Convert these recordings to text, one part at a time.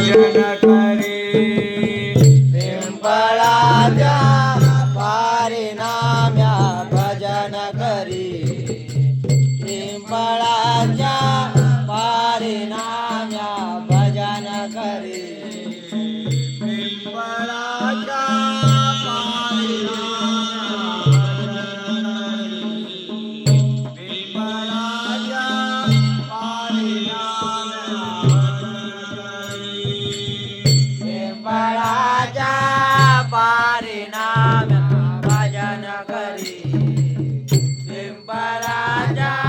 भजन करी. पिंपळाच्या पारिणाम्या भजन करी. पिंपळाच्या पारिणाम्या भजन करी. पिंपळाच्या पिंपळाच्या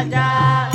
भजन